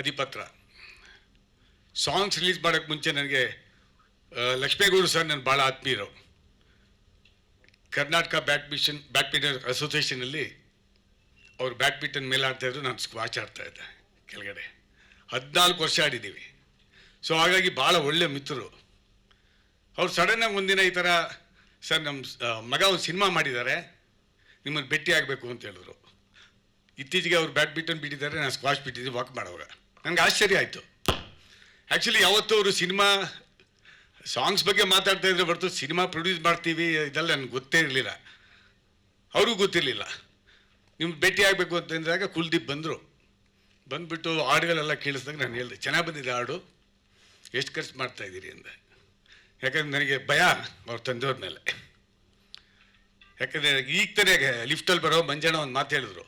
ಅಧಿಪತ್ರ. Songs release ಮಾಡೋಕ್ಕೆ ಮುಂಚೆ ನನಗೆ ಲಕ್ಷ್ಮೇಗೌಡ ಸರ್ ನನ್ನ ಭಾಳ ಆತ್ಮೀಯರು. ಕರ್ನಾಟಕ ಬ್ಯಾಡ್ಮಿಷನ್, ಬ್ಯಾಡ್ಮಿಂಟನ್ ಅಸೋಸಿಯೇಷನಲ್ಲಿ ಅವರು ಬ್ಯಾಡ್ಮಿಂಟನ್ ಮೇಲೆ ಆಡ್ತಾಯಿದ್ರು ನಾನು ಸ್ಕ್ವಾಚ್ ಆಡ್ತಾ ಇದ್ದೆ ಕೆಳಗಡೆ. ಹದಿನಾಲ್ಕು ವರ್ಷ ಆಡಿದ್ದೀವಿ. ಸೊ ಹಾಗಾಗಿ ಭಾಳ ಒಳ್ಳೆಯ ಮಿತ್ರರು. ಅವ್ರು ಸಡನ್ನಾಗಿ ಒಂದಿನ ಈ ಥರ ಸರ್ ನಮ್ಮ ಮಗ ಒಂದು ಸಿನಿಮಾ ಮಾಡಿದ್ದಾರೆ. ನಿಮ್ಮನ್ನು ಭೇಟಿ ಆಗಬೇಕು ಅಂತ ಹೇಳಿದ್ರು. ಇತ್ತೀಚೆಗೆ ಅವ್ರು ಬ್ಯಾಡ್ಮಿಂಟನ್ ಬಿಟ್ಟಿದ್ದಾರೆ, ನಾನು ಸ್ಕ್ವಾಶ್ ಬಿಟ್ಟಿದ್ದೀನಿ ವಾಕ್ ಮಾಡೋವಾಗ. ನನಗೆ ಆಶ್ಚರ್ಯ ಆಯಿತು. ಆ್ಯಕ್ಚುಲಿ ಯಾವತ್ತೂ ಅವರು ಸಿನಿಮಾ ಸಾಂಗ್ಸ್ ಬಗ್ಗೆ ಮಾತಾಡ್ತಾ ಇದ್ರೆ ಹೊರತು ಸಿನಿಮಾ ಪ್ರೊಡ್ಯೂಸ್ ಮಾಡ್ತೀವಿ, ಇದೆಲ್ಲ ನನಗೆ ಗೊತ್ತೇ ಇರಲಿಲ್ಲ. ಅವ್ರಿಗೂ ಗೊತ್ತಿರಲಿಲ್ಲ. ನಿಮ್ಗೆ ಭೇಟಿ ಆಗಬೇಕು ಅಂತಂದಾಗ ಕುಲ್ದೀಪ್ ಬಂದರು. ಬಂದುಬಿಟ್ಟು ಹಾಡುಗಳೆಲ್ಲ ಕೇಳಿಸ್ದಾಗ ನಾನು ಹೇಳಿದೆ, ಚೆನ್ನಾಗಿ ಬಂದಿದೆ ಹಾಡು, ಎಷ್ಟು ಖರ್ಚು ಮಾಡ್ತಾ ಇದ್ದೀರಿ ಅಂದೆ. ಯಾಕಂದ್ರೆ ನನಗೆ ಭಯ ಅವ್ರ ತಂದೆಯವ್ರ ಮೇಲೆ. ಯಾಕಂದರೆ ಈಗ ತಾನೇ ಲಿಫ್ಟಲ್ಲಿ ಬರೋ ಮಂಜಣ್ಣ ಒಂದು ಮಾತು ಹೇಳಿದ್ರು.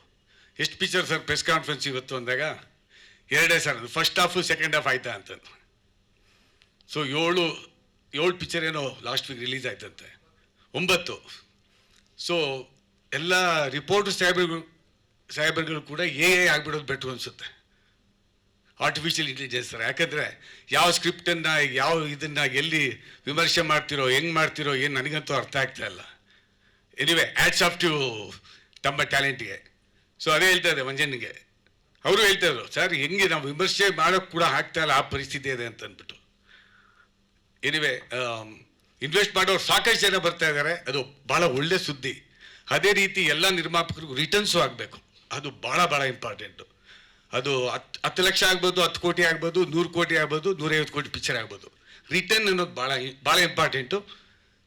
ಎಷ್ಟು ಪಿಕ್ಚರ್ ಸರ್ ಪ್ರೆಸ್ ಕಾನ್ಫರೆನ್ಸ್ ಇವತ್ತು ಅಂದಾಗ ಎರಡೇ sir first half second half ಆಯ್ತಾ ಅಂತಂದು. ಸೊ ಏಳು ಏಳು ಪಿಕ್ಚರ್ ಏನೋ ಲಾಸ್ಟ್ ವೀಕ್ ರಿಲೀಸ್ ಆಯ್ತಂತೆ. ಒಂಬತ್ತು. ಸೊ ಎಲ್ಲ ರಿಪೋರ್ಟ್ ಸಾಹೇಬ್ರುಗಳು ಸಾಹೇಬರುಗಳು ಕೂಡ ಎ ಎ ಆಗಿಬಿಡೋದು ಬೆಟ್ರು ಅನಿಸುತ್ತೆ. ಆರ್ಟಿಫಿಷಿಯಲ್ ಇಂಟೆಲಿಜೆನ್ಸ್ ಯಾಕಂದರೆ ಯಾವ ಸ್ಕ್ರಿಪ್ಟನ್ನು ಯಾವ ಇದನ್ನು ಎಲ್ಲಿ ವಿಮರ್ಶೆ ಮಾಡ್ತಿರೋ, ಹೆಂಗೆ ಮಾಡ್ತಿರೋ, ಏನು ನನಗಂತೂ ಅರ್ಥ ಆಗ್ತಾ ಇಲ್ಲ. ಎನಿವೆ ಆ್ಯಡ್ಸ್ ಆಫ್ ಟು ತಮ್ಮ ಟ್ಯಾಲೆಂಟ್ಗೆ ಸೊ ಅದೇ ಹೇಳ್ತಾ ಇದೆ ಅವರು ಹೇಳ್ತಾ ಇದ್ರು, ಸರ್, ಹೆಂಗೆ ನಾವು ವಿಮರ್ಶೆ ಮಾಡೋಕ್ಕೆ ಕೂಡ ಆಗ್ತಾ ಇಲ್ಲ, ಆ ಪರಿಸ್ಥಿತಿ ಇದೆ ಅಂತ ಅಂದ್ಬಿಟ್ಟು. ಎನಿವೆ ಇನ್ವೆಸ್ಟ್ ಮಾಡೋರು ಸಾಕಷ್ಟು ಜನ ಬರ್ತಾ ಇದ್ದಾರೆ ಅದು ಭಾಳ ಒಳ್ಳೆ ಸುದ್ದಿ. ಅದೇ ರೀತಿ ಎಲ್ಲ ನಿರ್ಮಾಪಕರಿಗೂ ರಿಟರ್ನ್ಸು ಆಗಬೇಕು. ಅದು ಭಾಳ ಭಾಳ ಇಂಪಾರ್ಟೆಂಟು ಅದು ಹತ್ತು ಹತ್ತು ಲಕ್ಷ ಆಗ್ಬೋದು, ಹತ್ತು ಕೋಟಿ ಆಗ್ಬೋದು, ನೂರು ಕೋಟಿ ಆಗ್ಬೋದು, ನೂರೈವತ್ತು ಕೋಟಿ ಪಿಕ್ಚರ್ ಆಗ್ಬೋದು. ರಿಟರ್ನ್ ಅನ್ನೋದು ಭಾಳ ಭಾಳ ಇಂಪಾರ್ಟೆಂಟು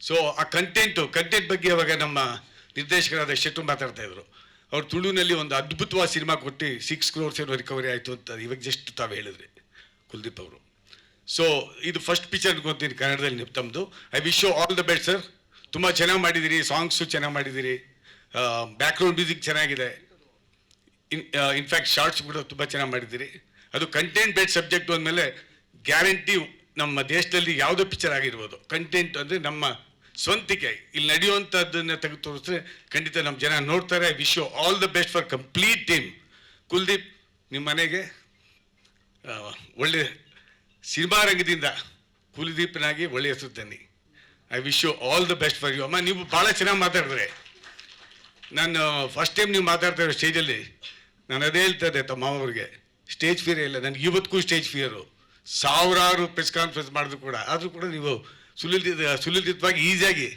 ಸೊ ಆ ಕಂಟೆಂಟು ಕಂಟೆಂಟ್ ಬಗ್ಗೆ ಅವಾಗ ನಮ್ಮ ನಿರ್ದೇಶಕರಾದ ಶೆಟ್ಟು ಮಾತಾಡ್ತಾ ಇದ್ರು. ಅವ್ರು ತುಳುನಲ್ಲಿ ಒಂದು ಅದ್ಭುತವಾದ ಸಿನಿಮಾ ಕೊಟ್ಟು ಸಿಕ್ಸ್ ಕ್ರೋರ್ಸ್ ಏನೋ ರಿಕವರಿ ಆಯಿತು ಅಂತ ಇವಾಗ ಜಸ್ಟ್ ತಾವು ಹೇಳಿದ್ರಿ ಕುಲ್ದೀಪ್ ಅವರು. ಸೊ ಇದು ಫಸ್ಟ್ ಪಿಕ್ಚರ್ ಅನ್ಕೊಂತೀನಿ ಕನ್ನಡದಲ್ಲಿ ತಮ್ಮದು I wish you all the best sir ತುಂಬ ಚೆನ್ನಾಗಿ ಮಾಡಿದ್ದೀರಿ ಸಾಂಗ್ಸು ಚೆನ್ನಾಗಿ ಮಾಡಿದ್ದೀರಿ ಬ್ಯಾಕ್ಗ್ರೌಂಡ್ ಮ್ಯೂಸಿಕ್ ಚೆನ್ನಾಗಿದೆ. ಇನ್ ಇನ್ಫ್ಯಾಕ್ಟ್ ಶಾರ್ಟ್ಸ್ ಕೂಡ ತುಂಬ ಚೆನ್ನಾಗಿ ಮಾಡಿದ್ದೀರಿ ಅದು ಕಂಟೆಂಟ್ ಬೇಡ್ ಸಬ್ಜೆಕ್ಟ್ ಅಂದಮೇಲೆ ಗ್ಯಾರಂಟಿ ನಮ್ಮ ದೇಶದಲ್ಲಿ ಯಾವುದೇ ಪಿಕ್ಚರ್ ಆಗಿರ್ಬೋದು. ಕಂಟೆಂಟ್ ಅಂದರೆ ನಮ್ಮ ಸ್ವಂತಿಕೆ ಇಲ್ಲಿ ನಡೆಯುವಂಥದ್ದನ್ನು ತೆಗೆದು ತೋರಿಸಿದ್ರೆ ಖಂಡಿತ ನಮ್ಮ ಜನ ನೋಡ್ತಾರೆ. Wish you all the best for complete team Kuldeep, ನಿಮ್ಮ ಮನೆಗೆ ಒಳ್ಳೆ ಸಿನಿಮಾ ರಂಗದಿಂದ ಕುಲ್ದೀಪ್ನಾಗಿ ಒಳ್ಳೆ ಹೆಸರು ತನ್ನಿ. I wish you all the best for you ಅಮ್ಮ, ನೀವು ಭಾಳ ಚೆನ್ನಾಗಿ ಮಾತಾಡಿದ್ರೆ. ನಾನು ಫಸ್ಟ್ ಟೈಮ್ ನೀವು ಮಾತಾಡ್ತಾ ಇರೋ ಸ್ಟೇಜಲ್ಲಿ ನಾನು ಅದೇ ಹೇಳ್ತಾ ಇದ್ದೆ ತಮ್ಮ ಅವ್ರಿಗೆ ಸ್ಟೇಜ್ ಫಿಯರ್ ಇಲ್ಲ. ನನಗೆ ಇವತ್ತಿಗೂ ಸ್ಟೇಜ್ ಫಿಯರು ಸಾವಿರಾರು ಪ್ರೆಸ್ ಕಾನ್ಫರೆನ್ಸ್ ಮಾಡಿದ್ರು ಕೂಡ. ಆದರೂ ಕೂಡ ನೀವು ಸುಲಿದಿದ ಸುಲಲಿತವಾಗಿ ಈಸಿಯಾಗಿ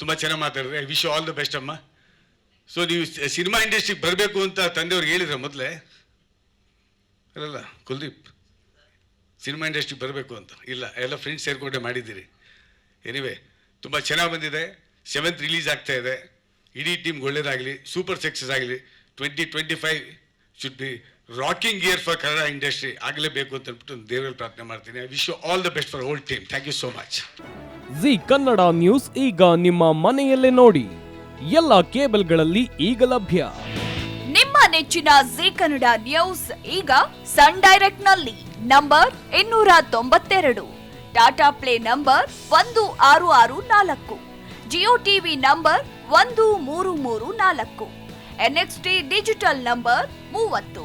ತುಂಬ ಚೆನ್ನಾಗಿ ಮಾತಾಡಿದ್ರೆ. I wish all the best ಅಮ್ಮ. ಸೊ ನೀವು ಸಿನಿಮಾ ಇಂಡಸ್ಟ್ರಿಗೆ ಬರಬೇಕು ಅಂತ ತಂದೆಯವ್ರಿಗೆ ಹೇಳಿದ್ರೆ ಮೊದಲೇ. ಅಲ್ಲ ಕುಲ್ದೀಪ್ ಸಿನಿಮಾ ಇಂಡಸ್ಟ್ರಿಗೆ ಬರಬೇಕು ಅಂತ. ಇಲ್ಲ, ಎಲ್ಲ ಫ್ರೆಂಡ್ಸ್ ಸೇರಿಕೊಂಡೆ ಮಾಡಿದ್ದೀರಿ. ಎನಿವೆ ತುಂಬ ಚೆನ್ನಾಗಿ ಬಂದಿದೆ. ಸೆವೆಂತ್ ರಿಲೀಸ್ ಆಗ್ತಾ ಇದೆ. ಇಡೀ ಟೀಮ್ಗೆ ಒಳ್ಳೇದಾಗಲಿ ಸೂಪರ್ ಸಕ್ಸಸ್ ಆಗಲಿ. Twenty twenty five should be rocking year for Kannada industry ಆಗಲೇಬೇಕು ಅಂತ ಹೇಳ್ಬಿಟ್ಟು ದೇವರಲ್ಲಿ ಪ್ರಾರ್ಥನೆ ಮಾಡ್ತೀನಿ. I wish you all the best for whole team thank you so much Zee Kannada news ಈಗ ನಿಮ್ಮ ಮನೆಯಲ್ಲೇ ನೋಡಿ. ಎಲ್ಲ ಕೇಬಲ್ಗಳಲ್ಲಿ ಈಗ ಲಭ್ಯ. ನಿಮ್ಮ ನೆಚ್ಚಿನ ಜಿ ಕನ್ನಡ ನ್ಯೂಸ್ ಈಗ ಸನ್ ಡೈರೆಕ್ಟ್ನಲ್ಲಿ ನಂಬರ್ ಇನ್ನೂರ ತೊಂಬತ್ತೆರಡು ಟಾಟಾ ಪ್ಲೇ ನಂಬರ್ ಒಂದು ಆರು ಆರು ನಾಲ್ಕು. ಜಿಯೋ ಟಿವಿ ನಂಬರ್ ಒಂದು ಮೂರು ಮೂರು ನಾಲ್ಕು. ಎನ್ಎಕ್ಸ್ಟಿ ಡಿಜಿಟಲ್ ನಂಬರ್ ಮೂವತ್ತು.